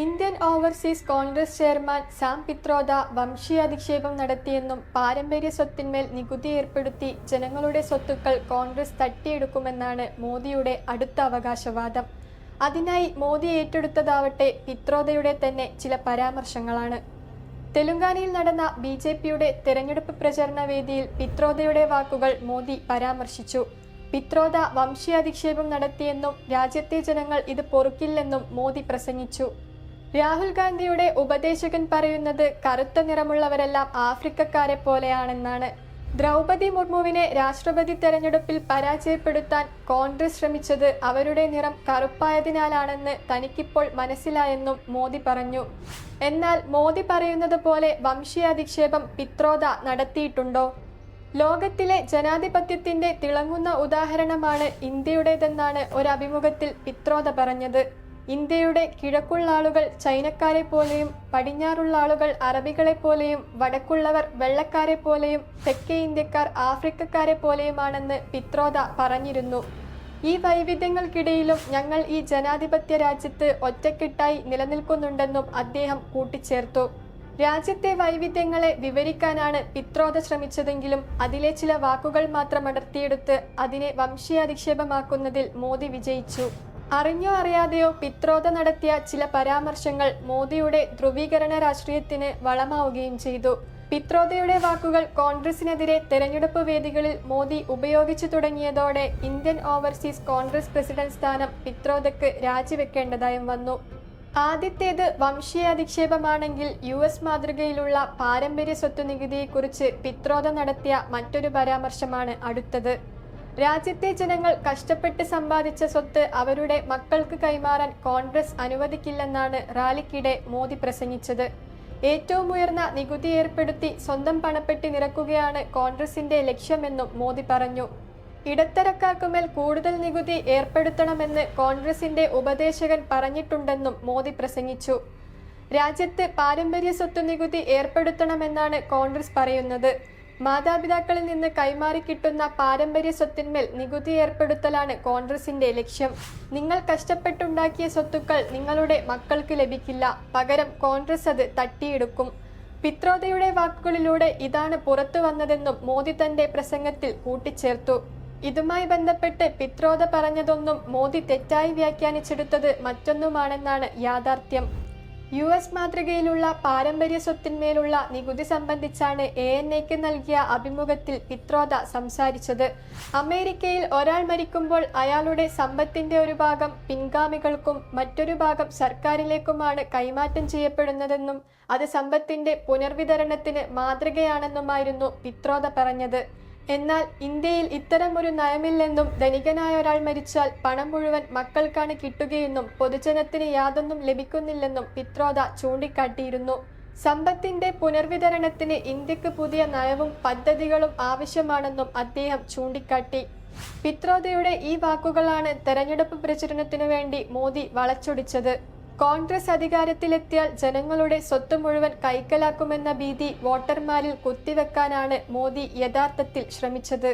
Indian overseas Congress chairman Sam Pitroda വംശീയാധിക്ഷേപം നടത്തിയെന്നും പാരമ്പര്യ സ്വത്തിന്മേൽ നികുതി ഏർപ്പെടുത്തി ജനങ്ങളുടെ സ്വത്തുക്കൾ കോൺഗ്രസ് തട്ടിയെടുക്കുമെന്നാണ് മോദിയുടെ അടുത്ത അവകാശവാദം. അതിനായി മോദി ഏറ്റെടുത്തതാവട്ടെ പിത്രോദയുടെ തന്നെ ചില പരാമർശങ്ങളാണ്. തെലുങ്കാനയിൽ നടന്ന ബി ജെ പിയുടെ തെരഞ്ഞെടുപ്പ് പ്രചരണ വേദിയിൽ പിത്രോദയുടെ വാക്കുകൾ മോദി പരാമർശിച്ചു. പിത്രോദ വംശീയാധിക്ഷേപം നടത്തിയെന്നും രാജ്യത്തെ ജനങ്ങൾ ഇത് പൊറുക്കില്ലെന്നും മോദി പ്രസംഗിച്ചു. രാഹുൽ ഗാന്ധിയുടെ ഉപദേശകൻ പറയുന്നത് കറുത്ത നിറമുള്ളവരെല്ലാം ആഫ്രിക്കക്കാരെ പോലെയാണെന്നാണ്. ദ്രൗപതി മുർമുവിനെ രാഷ്ട്രപതി തെരഞ്ഞെടുപ്പിൽ പരാജയപ്പെടുത്താൻ കോൺഗ്രസ് ശ്രമിച്ചത് അവരുടെ നിറം കറുപ്പായതിനാലാണെന്ന് തനിക്കിപ്പോൾ മനസ്സിലായെന്നും മോദി പറഞ്ഞു. എന്നാൽ മോദി പറയുന്നത് പോലെ വംശീയാധിക്ഷേപം പിത്രോദ നടത്തിയിട്ടുണ്ടോ? ലോകത്തിലെ ജനാധിപത്യത്തിന്റെ തിളങ്ങുന്ന ഉദാഹരണമാണ് ഇന്ത്യയുടേതെന്നാണ് ഒരു അഭിമുഖത്തിൽ പിത്രോദ പറഞ്ഞത്. ഇന്ത്യയുടെ കിഴക്കുള്ള ആളുകൾ ചൈനക്കാരെ പോലെയും പടിഞ്ഞാറുള്ള ആളുകൾ അറബികളെ പോലെയും വടക്കുള്ളവർ വെള്ളക്കാരെ പോലെയും തെക്കേ ഇന്ത്യക്കാർ ആഫ്രിക്കക്കാരെ പോലെയുമാണെന്ന് പിത്രോദ പറഞ്ഞിരുന്നു. ഈ വൈവിധ്യങ്ങൾക്കിടയിലും ഞങ്ങൾ ഈ ജനാധിപത്യ രാജ്യത്ത് ഒറ്റക്കെട്ടായി നിലനിൽക്കുന്നുണ്ടെന്നും അദ്ദേഹം കൂട്ടിച്ചേർത്തു. രാജ്യത്തെ വൈവിധ്യങ്ങളെ വിവരിക്കാനാണ് പിത്രോദ ശ്രമിച്ചതെങ്കിലും അതിലെ ചില വാക്കുകൾ മാത്രം അടർത്തിയെടുത്ത് അതിനെ വംശീയാധിക്ഷേപമാക്കുന്നതിൽ മോദി വിജയിച്ചു. അറിഞ്ഞോ അറിയാതെയോ പിത്രോത നടത്തിയ ചില പരാമർശങ്ങൾ മോദിയുടെ ധ്രുവീകരണ രാഷ്ട്രീയത്തിന് വളമാവുകയും ചെയ്തു. പിത്രോദയുടെ വാക്കുകൾ കോൺഗ്രസിനെതിരെ തെരഞ്ഞെടുപ്പ് വേദികളിൽ മോദി ഉപയോഗിച്ചു തുടങ്ങിയതോടെ ഇന്ത്യൻ ഓവർസീസ് കോൺഗ്രസ് പ്രസിഡന്റ് സ്ഥാനം പിത്രോതയ്ക്ക് രാജിവെക്കേണ്ടതായും വന്നു. ആദ്യത്തേത് വംശീയാധിക്ഷേപമാണെങ്കിൽ യു എസ് മാതൃകയിലുള്ള പാരമ്പര്യ സ്വത്ത് നികുതിയെക്കുറിച്ച് പിത്രോദ നടത്തിയ മറ്റൊരു പരാമർശമാണ് അടുത്തത്. രാജ്യത്തെ ജനങ്ങൾ കഷ്ടപ്പെട്ട് സമ്പാദിച്ച സ്വത്ത് അവരുടെ മക്കൾക്ക് കൈമാറാൻ കോൺഗ്രസ് അനുവദിക്കില്ലെന്നാണ് റാലിക്കിടെ മോദി പ്രസംഗിച്ചത്. ഏറ്റവും ഉയർന്ന നികുതി ഏർപ്പെടുത്തി സ്വന്തം പണപ്പെട്ടി നിറക്കുകയാണ് കോൺഗ്രസിന്റെ ലക്ഷ്യമെന്നും മോദി പറഞ്ഞു. ഇടത്തരക്കാർക്കുമേൽ കൂടുതൽ നികുതി ഏർപ്പെടുത്തണമെന്ന് കോൺഗ്രസിന്റെ ഉപദേശകൻ പറഞ്ഞിട്ടുണ്ടെന്നും മോദി പ്രസംഗിച്ചു. രാജ്യത്ത് പാരമ്പര്യ സ്വത്ത് നികുതി ഏർപ്പെടുത്തണമെന്നാണ് കോൺഗ്രസ് പറയുന്നത്. മാതാപിതാക്കളിൽ നിന്ന് കൈമാറി കിട്ടുന്ന പാരമ്പര്യ സ്വത്തിന്മേൽ നികുതി ഏർപ്പെടുത്തലാണ് കോൺഗ്രസിന്റെ ലക്ഷ്യം. നിങ്ങൾ കഷ്ടപ്പെട്ടുണ്ടാക്കിയ സ്വത്തുക്കൾ നിങ്ങളുടെ മക്കൾക്ക് ലഭിക്കില്ല. പകരം കോൺഗ്രസ് അത് തട്ടിയെടുക്കും. പിത്രോദയുടെ വാക്കുകളിലൂടെ ഇതാണ് പുറത്തു വന്നതെന്നും മോദി തന്റെ പ്രസംഗത്തിൽ കൂട്ടിച്ചേർത്തു. ഇതുമായി ബന്ധപ്പെട്ട് പിത്രോദ പറഞ്ഞതൊന്നും മോദി തെറ്റായി വ്യാഖ്യാനിച്ചെടുത്തത് മറ്റൊന്നുമാണെന്നാണ് യാഥാർത്ഥ്യം. യു എസ് മാതൃകയിലുള്ള പാരമ്പര്യ സ്വത്തിന്മേലുള്ള നികുതി സംബന്ധിച്ചാണ് എ എൻ എക്ക് നൽകിയ അഭിമുഖത്തിൽ പിത്രോദ സംസാരിച്ചത്. അമേരിക്കയിൽ ഒരാൾ മരിക്കുമ്പോൾ അയാളുടെ സമ്പത്തിന്റെ ഒരു ഭാഗം പിൻഗാമികൾക്കും മറ്റൊരു ഭാഗം സർക്കാരിലേക്കുമാണ് കൈമാറ്റം ചെയ്യപ്പെടുന്നതെന്നും അത് സമ്പത്തിന്റെ പുനർവിതരണത്തിന് മാതൃകയാണെന്നുമായിരുന്നു പിത്രോദ പറഞ്ഞത്. എന്നാൽ ഇന്ത്യയിൽ ഇത്തരം ഒരു നയമില്ലെന്നും ധനികനായ ഒരാൾ മരിച്ചാൽ പണം മുഴുവൻ മക്കൾക്കാണ് കിട്ടുകയെന്നും പൊതുജനത്തിന് യാതൊന്നും ലഭിക്കുന്നില്ലെന്നും പിത്രോദ ചൂണ്ടിക്കാട്ടിയിരുന്നു. സമ്പത്തിന്റെ പുനർവിതരണത്തിന് ഇന്ത്യയ്ക്ക് പുതിയ നയവും പദ്ധതികളും ആവശ്യമാണെന്നും അദ്ദേഹം ചൂണ്ടിക്കാട്ടി. പിത്രോദയുടെ ഈ വാക്കുകളാണ് തെരഞ്ഞെടുപ്പ് പ്രചരണത്തിനു വേണ്ടി മോദി വളച്ചൊടിച്ചത്. കോൺഗ്രസ് അധികാരത്തിലെത്തിയാൽ ജനങ്ങളുടെ സ്വത്ത് മുഴുവൻ കൈക്കലാക്കുമെന്ന ഭീതി വോട്ടർമാരിൽ കുത്തിവെക്കാനാണ് മോദി യഥാർത്ഥത്തിൽ ശ്രമിച്ചത്.